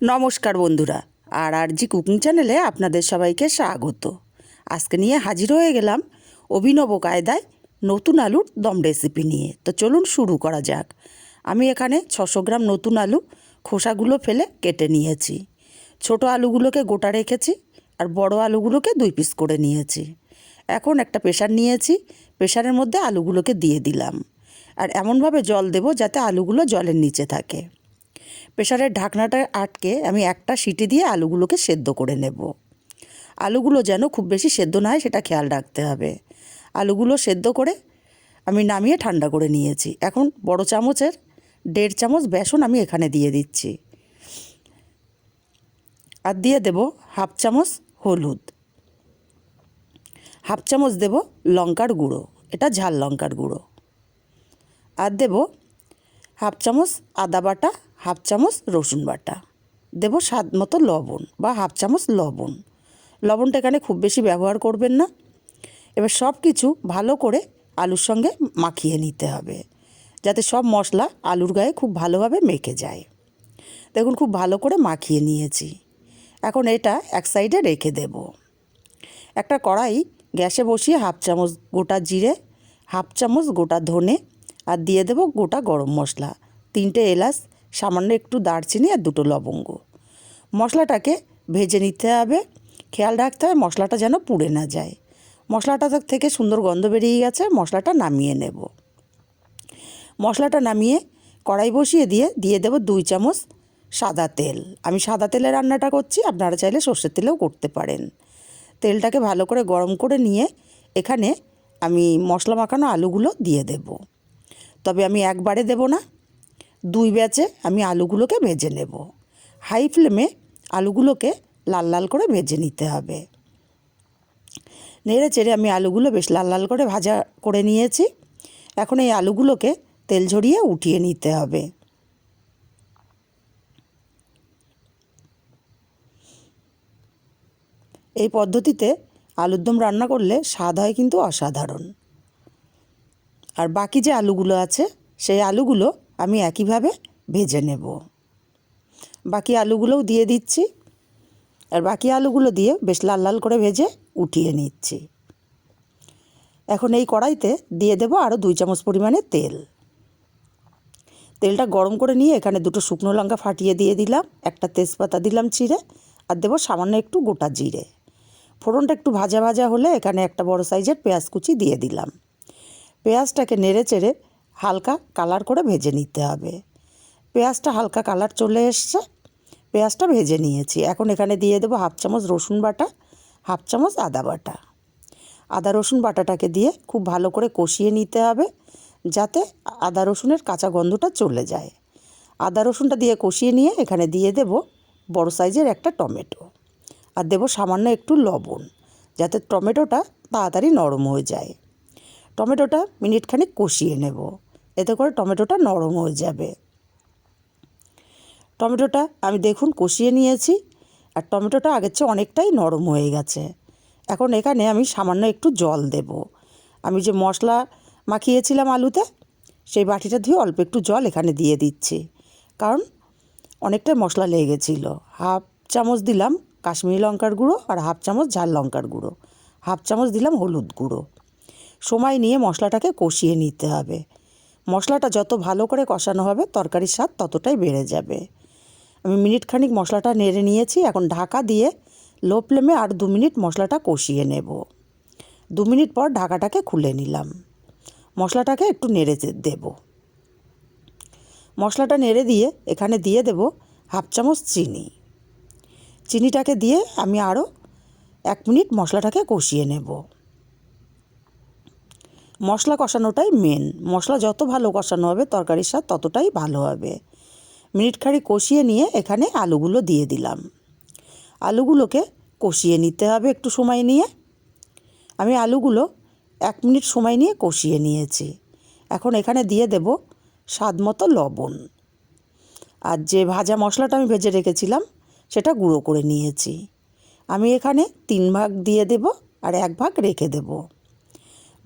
নমস্কার বন্ধুরা, আর আর জি কুকিং চ্যানেলে আপনাদের সবাইকে স্বাগত। আজকে নিয়ে হাজির হয়ে গেলাম অভিনব কায়দায় নতুন আলুর দম রেসিপি নিয়ে। তো চলুন শুরু করা যাক। আমি এখানে ছশো গ্রাম নতুন আলু খোসাগুলো ফেলে কেটে নিয়েছি। ছোট আলুগুলোকে গোটা রেখেছি আর বড় আলুগুলোকে দুই পিস করে নিয়েছি। এখন একটা প্রেশার নিয়েছি প্রেশারের মধ্যে আলুগুলোকে দিয়ে দিলাম। আর এমনভাবে জল দেব যাতে আলুগুলো জলের নিচে থাকে। প্রেশারের ঢাকনাটা আটকে আমি একটা সিটি দিয়ে আলুগুলোকে সেদ্ধ করে নেব। আলুগুলো যেন খুব বেশি সেদ্ধ না হয় সেটা খেয়াল রাখতে হবে। আলুগুলো সেদ্ধ করে আমি নামিয়ে ঠান্ডা করে নিয়েছি। এখন বড় চামচের দেড় চামচ বেসন আমি এখানে দিয়ে দিচ্ছি। আর দিয়ে দেব হাফ চামচ হলুদ। হাফ চামচ দেব লঙ্কার গুঁড়ো, এটা ঝাল লঙ্কার গুঁড়ো। আর দেব হাফ চামচ আদা বাটা হাফ চামচ রসুন বাটা। দেব স্বাদ মতো লবণ বা হাফ চামচ লবণ। লবণটা এখানে খুব বেশি ব্যবহার করবেন না। এবার সব কিছু ভালো করে আলুর সঙ্গে মাখিয়ে নিতে হবে, যাতে সব মশলা আলুর গায়ে খুব ভালোভাবে মেখে যায়। দেখুন, খুব ভালো করে মাখিয়ে নিয়েছি। এখন এটা এক সাইডে রেখে দেব। একটা কড়াই গ্যাসে বসিয়ে হাফ চামচ গোটা জিরে, হাফ চামচ গোটা ধনে আর দিয়ে দেবো গোটা গরম মশলা। তিনটে এলাচ সামান্য একটু দারচিনি আর দুটো লবঙ্গ। মশলাটাকে ভেজে নিতে হবে। খেয়াল রাখতে হবে মশলাটা যেন পুড়ে না যায়। মশলাটা থেকে সুন্দর গন্ধ বেরিয়ে গেছে, মশলাটা নামিয়ে নেব। মশলাটা নামিয়ে কড়াই বসিয়ে দিয়ে দিয়ে দেবো দুই চামচ সাদা তেল। আমি সাদা তেলে রান্নাটা করছি, আপনারা চাইলে সর্ষের তেলেও করতে পারেন। তেলটাকে ভালো করে গরম করে নিয়ে এখানে আমি মশলা মাখানো আলুগুলো দিয়ে দেব। তবে আমি একবারে দেব না দুই ব্যাচে আমি আলুগুলোকে ভেজে নেব। হাই ফ্লেমে আলুগুলোকে লাল লাল করে ভেজে নিতে হবে। নেড়ে চেড়ে আমি আলুগুলো বেশ লাল লাল করে ভাজা করে নিয়েছি। এখন এই আলুগুলোকে তেল ঝরিয়ে উঠিয়ে নিতে হবে। এই পদ্ধতিতে আলুর দম রান্না করলে স্বাদ হয় কিন্তু অসাধারণ। আর বাকি যে আলুগুলো আছে, সেই আলুগুলো আমি একইভাবে ভেজে নেব। বাকি আলুগুলোও দিয়ে দিচ্ছি। আর বাকি আলুগুলো দিয়ে বেশ লাল লাল করে ভেজে উঠিয়ে নিচ্ছি। এখন এই কড়াইতে দিয়ে দেবো আরও দুই চামচ পরিমাণে তেল। তেলটা গরম করে নিয়ে এখানে দুটো শুকনো লঙ্কা ফাটিয়ে দিয়ে দিলাম, একটা তেজপাতা দিলাম চিড়ে, আর দেবো সামান্য একটু গোটা জিরে। ফোড়নটা একটু ভাজা ভাজা হলে এখানে একটা বড় সাইজের পেঁয়াজ কুচি দিয়ে দিলাম। পেঁয়াজটাকে নেড়ে চেড়ে হালকা কালার করে ভেজে নিতে হবে। পেঁয়াজটা হালকা কালার চলে এসছে। পেঁয়াজটা ভেজে নিয়েছি। এখন এখানে দিয়ে দেবো হাফ চামচ রসুন বাটা, হাফ চামচ আদা বাটা। আদা রসুন বাটাটাকে দিয়ে খুব ভালো করে কষিয়ে নিতে হবে যাতে আদা রসুনের কাঁচা গন্ধটা চলে যায়। আদা রসুনটা দিয়ে কষিয়ে নিয়ে এখানে দিয়ে দেব বড় সাইজের একটা টমেটো। আর দেবো সামান্য একটু লবণ যাতে টমেটোটা তাড়াতাড়ি নরম হয়ে যায়। টমেটোটা মিনিটখানিক কষিয়ে নেব। এতে করে টমেটোটা নরম হয়ে যাবে। টমেটোটা আমি দেখুন কষিয়ে নিয়েছি, আর টমেটোটা আগের চেয়ে অনেকটাই নরম হয়ে গেছে। এখন এখানে আমি সামান্য একটু জল দেব। আমি যে মশলা মাখিয়েছিলাম আলুতে, সেই বাটিটা ধুয়ে অল্প একটু জল এখানে দিয়ে দিচ্ছি। কারণ অনেকটাই মশলা লেগে হাফ চামচ দিলাম কাশ্মীরি লঙ্কার গুঁড়ো আর হাফ চামচ ঝাল লঙ্কার গুঁড়ো। হাফ চামচ দিলাম হলুদ গুঁড়ো। সময় নিয়ে মশলাটাকে কষিয়ে নিতে হবে। মশলাটা যত ভালো করে কষানো হবে, তরকারির স্বাদ ততটাই বেড়ে যাবে। আমি মিনিট খানিক মশলাটা নেড়ে নিয়েছি, এখন ঢাকা দিয়ে লো ফ্লেমে আর দু মিনিট মশলাটা কষিয়ে নেব। দু মিনিট পর ঢাকাটাকে খুলে নিলাম। মশলাটাকে একটু নেড়ে দেব। মশলাটা নেড়ে দিয়ে এখানে দিয়ে দেব হাফ চামচ চিনি। চিনিটাকে দিয়ে আমি আরও এক মিনিট মশলাটাকে কষিয়ে নেব। মশলা কষানোটাই মেন মশলা যত ভালো কষানো হবে, তরকারির স্বাদ ততটাই ভালো হবে। মিনিট খাড়ি কষিয়ে নিয়ে এখানে আলুগুলো দিয়ে দিলাম। আলুগুলোকে কষিয়ে নিতে হবে একটু সময় নিয়ে। আমি আলুগুলো এক মিনিট সময় নিয়ে কষিয়ে নিয়েছি। এখন এখানে দিয়ে দেব স্বাদ মতো লবণ। আর যে ভাজা মশলাটা আমি ভেজে রেখেছিলাম, সেটা গুঁড়ো করে নিয়েছি। আমি এখানে তিন ভাগ দিয়ে দেব আর এক ভাগ রেখে দেব।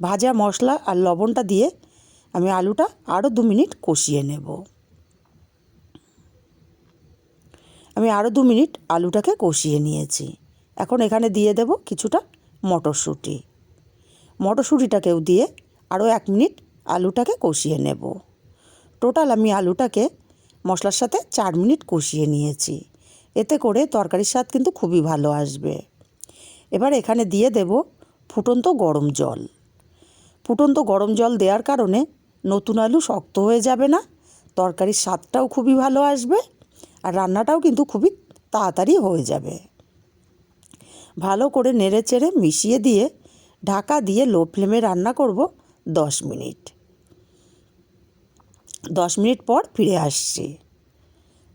ভাজা মশলা আর লবণটা দিয়ে আমি আলুটা আরও দু মিনিট কষিয়ে নেব। আমি আরও দু মিনিট আলুটাকে কষিয়ে নিয়েছি। এখন এখানে দিয়ে দেব কিছুটা মটরশুঁটি। মটরশুঁটিটাকেও দিয়ে আরও এক মিনিট আলুটাকে কষিয়ে নেব। টোটাল আমি আলুটাকে মশলার সাথে চার মিনিট কষিয়ে নিয়েছি। এতে করে তরকারির স্বাদ কিন্তু খুবই ভালো আসবে। এবার এখানে দিয়ে দেব ফুটন্ত গরম জল। ফুটন্ত গরম জল দেওয়ার কারণে নতুন আলু শক্ত হয়ে যাবে না। তরকারির স্বাদটাও খুবই ভালো আসবে আর রান্নাটাও কিন্তু খুবই তাড়াতাড়ি হয়ে যাবে। ভালো করে নেড়ে চেড়ে মিশিয়ে দিয়ে ঢাকা দিয়ে লো ফ্লেমে রান্না করব দশ মিনিট। দশ মিনিট পর ফিরে আসছি।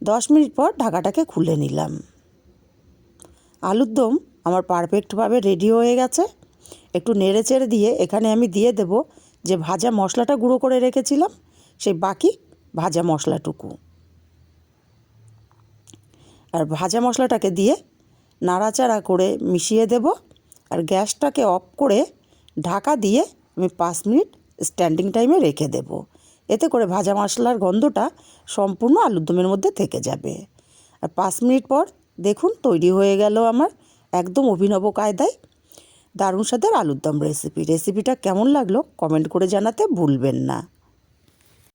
দশ মিনিট পর ঢাকাটাকে খুলে নিলাম। আলুর দম আমার পারফেক্টভাবে রেডি হয়ে গেছে। একটু নেড়ে চেড়ে দিয়ে এখানে আমি দিয়ে দেব যে ভাজা মশলাটা গুঁড়ো করে রেখেছিলাম, সেই বাকি ভাজা মশলাটুকু। আর ভাজা মশলাটাকে দিয়ে নাড়াচাড়া করে মিশিয়ে দেব আর গ্যাসটাকে অফ করে ঢাকা দিয়ে আমি পাঁচ মিনিট স্ট্যান্ডিং টাইমে রেখে দেব। এতে করে ভাজা মশলার গন্ধটা সম্পূর্ণ আলুর দমের মধ্যে থেকে যাবে। আর পাঁচ মিনিট পর দেখুন তৈরি হয়ে গেল আমার একদম অভিনব কায়দায় দারুণ সাদের আলুর দম রেসিপি রেসিপিটা কেমন লাগল কমেন্ট করে জানাতে ভুলবেন না।